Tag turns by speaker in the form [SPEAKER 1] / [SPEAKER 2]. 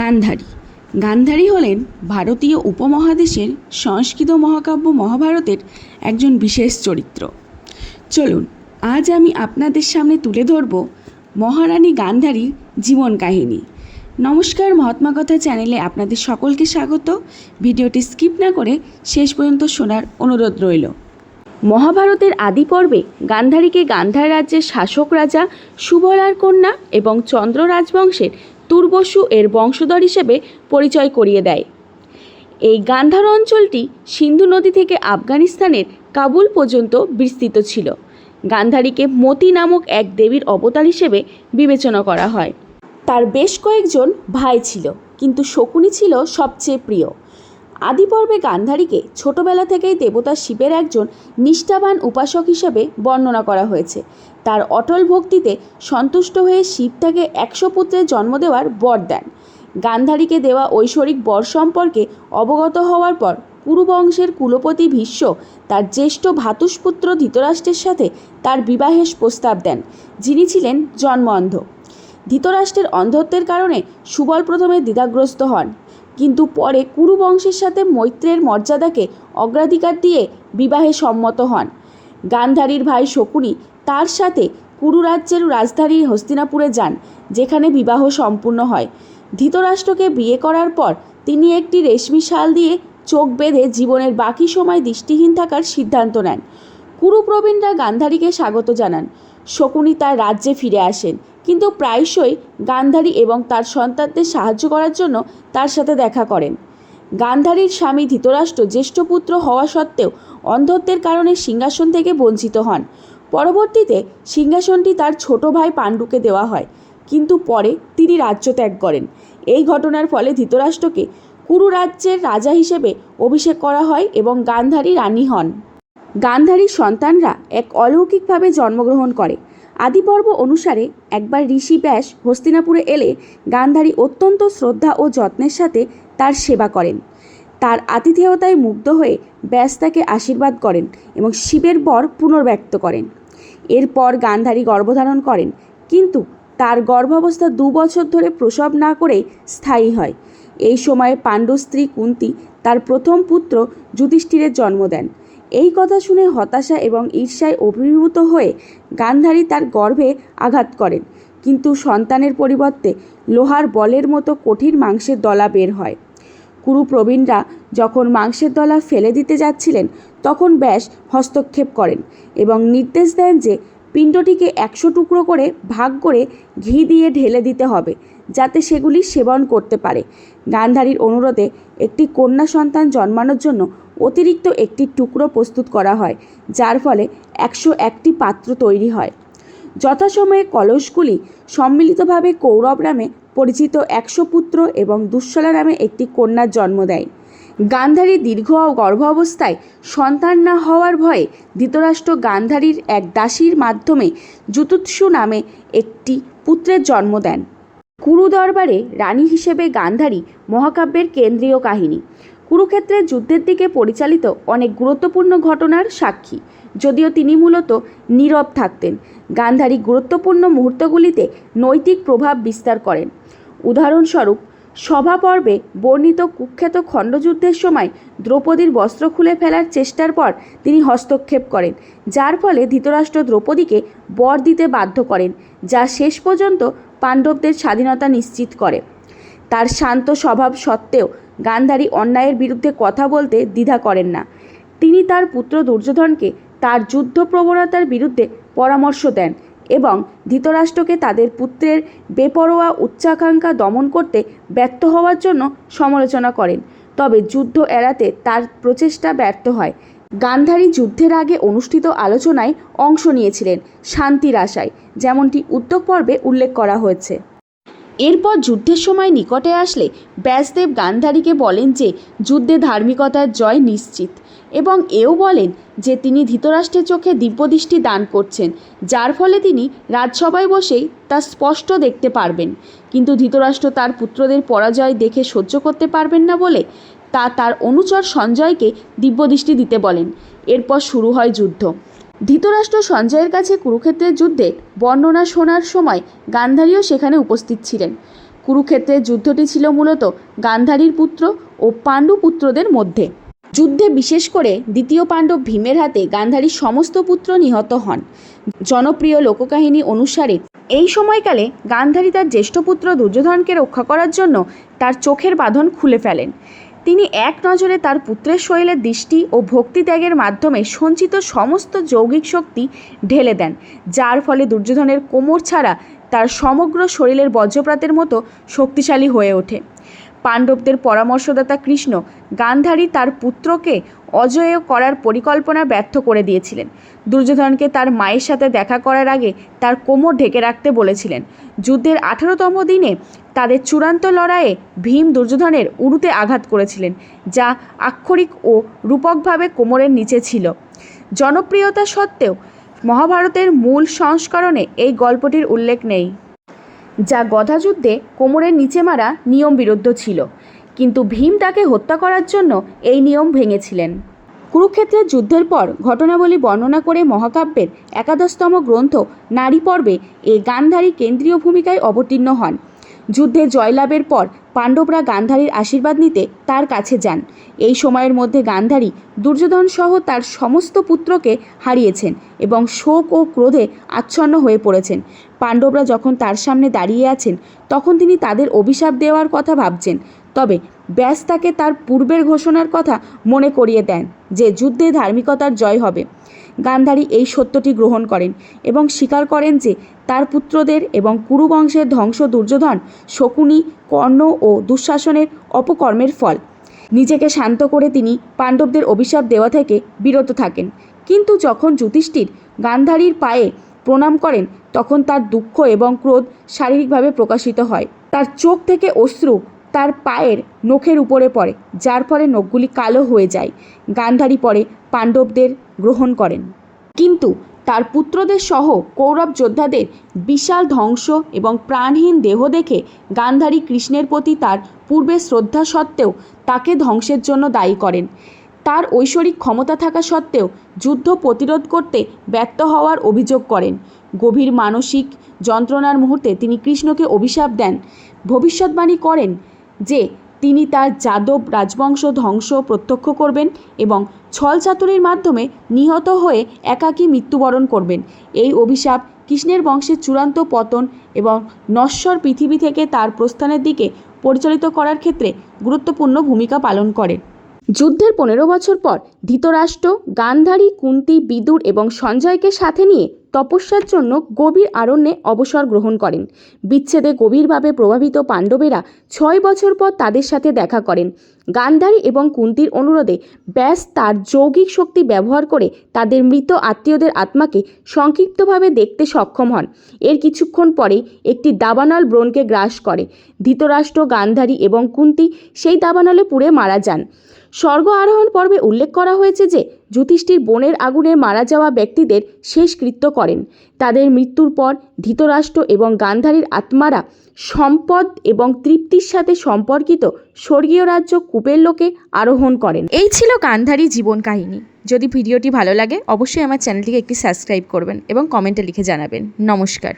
[SPEAKER 1] গান্ধারী। গান্ধারী হলেন ভারতীয় উপমহাদেশের সংস্কৃত মহাকাব্য মহাভারতের একজন বিশেষ চরিত্র। চলুন, আজ আমি আপনাদের সামনে তুলে ধরব মহারানী গান্ধারীর জীবন কাহিনী। নমস্কার মহাত্মা কথা চ্যানেলে আপনাদের সকলকে স্বাগত। ভিডিওটি স্কিপ না করে শেষ পর্যন্ত শোনার অনুরোধ রইল। মহাভারতের আদি পর্বে গান্ধারীকে গান্ধার রাজ্যের শাসক রাজা সুবলার কন্যা এবং চন্দ্র রাজবংশের তুর্বসু এর বংশধর হিসেবে পরিচয় করিয়ে দেয়। এই গান্ধার অঞ্চলটি সিন্ধু নদী থেকে আফগানিস্তানের কাবুল পর্যন্ত বিস্তৃত ছিল। গান্ধারীকে মতি নামক এক দেবীর অবতার হিসেবে বিবেচনা করা হয়। তার বেশ কয়েকজন ভাই ছিল, কিন্তু শকুনি ছিল সবচেয়ে প্রিয়। আদি পর্বে গান্ধারীকে ছোটবেলা থেকেই দেবতা শিবের একজন নিষ্ঠাবান উপাসক হিসেবে বর্ণনা করা হয়েছে। তার অটল ভক্তিতে সন্তুষ্ট হয়ে শিব তাকে একশো পুত্রের জন্ম দেওয়ার বর দেন। গান্ধারীকে দেওয়া ঐশ্বরিক বর সম্পর্কে অবগত হওয়ার পর কুরুবংশের কুলপতি ভীষ্ম তার জ্যেষ্ঠ ভাতুষপুত্র ধৃতরাষ্ট্রের সাথে তার বিবাহের প্রস্তাব দেন, যিনি ছিলেন জন্ম অন্ধ ধৃতরাষ্ট্রের অন্ধত্বের কারণে সুবল প্রথমে দ্বিধাগ্রস্ত হন। কিন্তু পরে কুরু বংশের সাথে মৈত্রের মর্যাদাকে অগ্রাধিকার দিয়ে বিবাহে সম্মত হন। গান্ধারীর ভাই শকুনি তার সাথে কুরু রাজ্যের রাজধানী হস্তিনাপুরে যান, যেখানে বিবাহ সম্পূর্ণ হয়। ধৃতরাষ্ট্রকে বিয়ে করার পর তিনি একটি রেশমি শাল দিয়ে চোখ বেঁধে জীবনের বাকি সময় দৃষ্টিহীন থাকার সিদ্ধান্ত নেন। কুরু প্রবীণরা গান্ধারীকে স্বাগত জানান। শকুনি তার রাজ্যে ফিরে আসেন। কিন্তু প্রায়শই গান্ধারী এবং তার সন্তানদের সাহায্য করার জন্য তার সাথে দেখা করেন। গান্ধারীর স্বামী ধৃতরাষ্ট্র জ্যেষ্ঠ পুত্র হওয়া সত্ত্বেও অন্ধত্বের কারণে সিংহাসন থেকে বঞ্চিত হন। পরবর্তীতে সিংহাসনটি তার ছোট ভাই পাণ্ডুকে দেওয়া হয়, কিন্তু পরে তিনি রাজ্য ত্যাগ করেন। এই ঘটনার ফলে ধৃতরাষ্ট্রকে কুরু রাজ্যের রাজা হিসেবে অভিষেক করা হয় এবং গান্ধারী রানী হন। গান্ধারীর সন্তানরা এক অলৌকিকভাবে জন্মগ্রহণ করে। আদিপর্ব অনুসারে একবার ঋষি ব্যাস হস্তিনাপুরে এলে গান্ধারী অত্যন্ত শ্রদ্ধা ও যত্নের সাথে তার সেবা করেন। তার আতিথেয়তায় মুগ্ধ হয়ে ব্যাস তাকে আশীর্বাদ করেন এবং শিবের বর পুনর্ব্যক্ত করেন। এরপর গান্ধারী গর্ভধারণ করেন, কিন্তু তার গর্ভাবস্থা দু বছর ধরে প্রসব না করেই স্থায়ী হয়। এই সময়ে পাণ্ডু স্ত্রী কুন্তি তার প্রথম পুত্র যুধিষ্ঠিরের জন্ম দেন। এই কথা শুনে হতাশা এবং ঈর্ষায় অভিভূত হয়ে গান্ধারী তার গর্ভে আঘাত করেন। কিন্তু সন্তানের পরিবর্তে লোহার বলের মতো কঠিন মাংসের দলা বের হয়। কুরু প্রবীণরা যখন মাংসের দলা ফেলে দিতে যাচ্ছিলেন, তখন ব্যাস হস্তক্ষেপ করেন এবং নির্দেশ দেন যে পিণ্ডটিকে একশো টুকরো করে ভাগ করে ঘি দিয়ে ঢেলে দিতে হবে, যাতে সেগুলি সেবন করতে পারে। গান্ধারীর অনুরোধে একটি কন্যা সন্তান জন্মানোর জন্য অতিরিক্ত একটি টুকরো প্রস্তুত করা হয়, যার ফলে একশো একটি পাত্র তৈরি হয়। যথাসময়ে কলসগুলি সম্মিলিতভাবে কৌরব নামে পরিচিত একশো পুত্র এবং দুঃশলা নামে একটি কন্যার জন্ম দেয়। গান্ধারী দীর্ঘ গর্ভ অবস্থায় সন্তান না হওয়ার ভয়ে ধৃতরাষ্ট্র গান্ধারীর এক দাসীর মাধ্যমে যুতুৎসু নামে একটি পুত্রের জন্ম দেন। কুরু দরবারে রানী হিসেবে গান্ধারী মহাকাব্যের কেন্দ্রীয় কাহিনী। কুরুক্ষেত্রের যুদ্ধের দিকে পরিচালিত অনেক গুরুত্বপূর্ণ ঘটনার সাক্ষী। যদিও তিনি মূলত নীরব থাকতেন, গান্ধারী গুরুত্বপূর্ণ মুহূর্তগুলিতে নৈতিক প্রভাব বিস্তার করেন। উদাহরণস্বরূপ সভা পর্বে বর্ণিত কুখ্যাত খণ্ডযুদ্ধের সময় দ্রৌপদীর বস্ত্র খুলে ফেলার চেষ্টার পর তিনি হস্তক্ষেপ করেন, যার ফলে ধৃতরাষ্ট্র দ্রৌপদীকে বর দিতে বাধ্য করেন, যা শেষ পর্যন্ত পাণ্ডবদের স্বাধীনতা নিশ্চিত করে। তার শান্ত স্বভাব সত্ত্বেও গান্ধারী অন্যায়ের বিরুদ্ধে কথা বলতে দ্বিধা করেন না। তিনি তার পুত্র দুর্যোধনকে তার যুদ্ধ প্রবণতার বিরুদ্ধে পরামর্শ দেন এবং ধৃতরাষ্ট্রকে তাদের পুত্রের বেপরোয়া উচ্চাকাঙ্ক্ষা দমন করতে ব্যর্থ হওয়ার জন্য সমালোচনা করেন। তবে যুদ্ধ এড়াতে তার প্রচেষ্টা ব্যর্থ হয়। গান্ধারী যুদ্ধের আগে অনুষ্ঠিত আলোচনায় অংশ নিয়েছিলেন শান্তির আশায়, যেমনটি উদ্যোগ পর্বে উল্লেখ করা হয়েছে। এরপর যুদ্ধের সময় নিকটে আসলে ব্যাসদেব গান্ধারীকে বলেন যে যুদ্ধে ধার্মিকতার জয় নিশ্চিত এবং এও বলেন যে তিনি ধৃতরাষ্ট্রের চোখে দিব্যদৃষ্টি দান করছেন, যার ফলে তিনি রাজসভায় বসেই তা স্পষ্ট দেখতে পারবেন। কিন্তু ধৃতরাষ্ট্র তার পুত্রদের পরাজয় দেখে সহ্য করতে পারবেন না বলে তা তার অনুচর সঞ্জয়কে দিব্যদৃষ্টি দিতে বলেন। এরপর শুরু হয় যুদ্ধ। ধৃতরাষ্ট্র সঞ্জয়ের কাছে কুরুক্ষেত্রের যুদ্ধে বর্ণনা শোনার সময় গান্ধারীও সেখানে উপস্থিত ছিলেন। কুরুক্ষেত্রের যুদ্ধটি ছিল মূলত গান্ধারীর পুত্র ও পাণ্ডু পুত্রদের মধ্যে। যুদ্ধে বিশেষ করে দ্বিতীয় পাণ্ডব ভীমের হাতে গান্ধারীর সমস্ত পুত্র নিহত হন। জনপ্রিয় লোককাহিনী অনুসারে এই সময়কালে গান্ধারী তার জ্যেষ্ঠ পুত্র দুর্যোধনকে রক্ষা করার জন্য তার চোখের বাঁধন খুলে ফেলেন। তিনি এক নজরে তার পুত্রের শৈলের দৃষ্টি ও ভক্তিত্যাগের মাধ্যমে সঞ্চিত সমস্ত যৌগিক শক্তি ঢেলে দেন, যার ফলে দুর্যোধনের কোমর ছাড়া তার সমগ্র শরীরের বজ্রপাতের মতো শক্তিশালী হয়ে ওঠে। পাণ্ডবদের পরামর্শদাতা কৃষ্ণ গান্ধারী তার পুত্রকে অজয় করার পরিকল্পনা ব্যর্থ করে দিয়েছিলেন। দুর্যোধনকে তার মায়ের সাথে দেখা করার আগে তার কোমর ঢেকে রাখতে বলেছিলেন। যুদ্ধের আঠারোতম দিনে তাদের চূড়ান্ত লড়াইয়ে ভীম দুর্যোধনের উরুতে আঘাত করেছিলেন, যা আক্ষরিক ও রূপকভাবে কোমরের নিচে ছিল। জনপ্রিয়তা সত্ত্বেও মহাভারতের মূল সংস্করণে এই গল্পটির উল্লেখ নেই। যা গধাযুদ্ধে কোমরের নিচে মারা নিয়ম বিরুদ্ধ ছিল। কিন্তু ভীম তাকে হত্যা করার জন্য এই নিয়ম ভেঙেছিলেন। কুরুক্ষেত্রের যুদ্ধের পর ঘটনাবলী বর্ণনা করে মহাকাব্যের একাদশতম গ্রন্থ নারী পর্বে এই গান্ধারী কেন্দ্রীয় ভূমিকায় অবতীর্ণ হন। যুদ্ধে জয়লাভের পর পাণ্ডবরা গান্ধারীর আশীর্বাদ নিতে তার কাছে যান। এই সময়ের মধ্যে গান্ধারী দুর্যোধন সহ তার সমস্ত পুত্রকে হারিয়েছেন এবং শোক ও ক্রোধে আচ্ছন্ন হয়ে পড়েছেন। পাণ্ডবরা যখন তার সামনে দাঁড়িয়ে আছেন, তখন তিনি তাদের অভিশাপ দেওয়ার কথা ভাবছেন। তবে ব্যাস তাকে তার পূর্বের ঘোষণার কথা মনে করিয়ে দেন যে যুদ্ধে ধার্মিকতার জয় হবে। গান্ধারী এই সত্যটি গ্রহণ করেন এবং স্বীকার করেন যে তার পুত্রদের এবং কুরুবংশের ধ্বংস দুর্যোধন শকুনি, কর্ণ ও দুঃশাসনের অপকর্মের ফল। নিজেকে শান্ত করে তিনি পাণ্ডবদের অভিশাপ দেওয়া থেকে বিরত থাকেন। কিন্তু যখন যুধিষ্ঠির গান্ধারীর পায়ে প্রণাম করেন, তখন তার দুঃখ এবং ক্রোধ শারীরিকভাবে প্রকাশিত হয়। তার চোখ থেকে অশ্রু তার পায়ের নখের উপরে পড়ে, যার ফলে নখগুলি কালো হয়ে যায়। গান্ধারী পরে পাণ্ডবদের গ্রহণ করেন। কিন্তু তার পুত্রদের সহ কৌরব যোদ্ধাদের বিশাল ধ্বংস এবং প্রাণহীন দেহ দেখে গান্ধারী কৃষ্ণের প্রতি তার পূর্বে শ্রদ্ধা সত্ত্বেও তাকে ধ্বংসের জন্য দায়ী করেন। তার ঐশ্বরিক ক্ষমতা থাকা সত্ত্বেও যুদ্ধ প্রতিরোধ করতে ব্যর্থ হওয়ার অভিযোগ করেন। গভীর মানসিক যন্ত্রণার মুহূর্তে তিনি কৃষ্ণকে অভিশাপ দেন। ভবিষ্যৎবাণী করেন যে তিনি তার যাদব রাজবংশ ধ্বংস প্রত্যক্ষ করবেন এবং ছলচাতুরির মাধ্যমে নিহত হয়ে একাকী মৃত্যুবরণ করবেন। এই অভিশাপ কৃষ্ণের বংশের চূড়ান্ত পতন এবং নশ্বর পৃথিবী থেকে তার প্রস্থানের দিকে পরিচালিত করার ক্ষেত্রে গুরুত্বপূর্ণ ভূমিকা পালন করে। যুদ্ধের পনেরো বছর পর ধৃতরাষ্ট্র, গান্ধারী, কুন্তি, বিদুর এবং সঞ্জয়কে সাথে নিয়ে তপস্যার জন্য গভীর আরণ্যে অবসর গ্রহণ করেন। বিচ্ছেদে গভীরভাবে প্রভাবিত পাণ্ডবেরা ছয় বছর পর তাদের সাথে দেখা করেন। গান্ধারী এবং কুন্তির অনুরোধে ব্যাস তার যৌগিক শক্তি ব্যবহার করে তাদের মৃত আত্মীয়দের আত্মাকে সংক্ষিপ্তভাবে দেখতে সক্ষম হন। এর কিছুক্ষণ পরে একটি দাবানল ব্রণকে গ্রাস করে। ধৃতরাষ্ট্র, গান্ধারী এবং কুন্তি সেই দাবানলে পুড়ে মারা যান। স্বর্গ আরোহণ পর্বে উল্লেখ করা হয়েছে যে যুধিষ্ঠির বনের আগুনে মারা যাওয়া ব্যক্তিদের শেষকৃত্য করেন। তাদের মৃত্যুর পর ধৃতরাষ্ট্র এবং গান্ধারীর আত্মারা সম্পদ এবং তৃপ্তির সাথে সম্পর্কিত স্বর্গীয় রাজ্য কুবের লোকে আরোহণ করেন। এই ছিল গান্ধারী জীবন কাহিনী। যদি ভিডিওটি ভালো লাগে, অবশ্যই আমার চ্যানেলটিকে একটি সাবস্ক্রাইব করবেন এবং কমেন্টে লিখে জানাবেন। নমস্কার।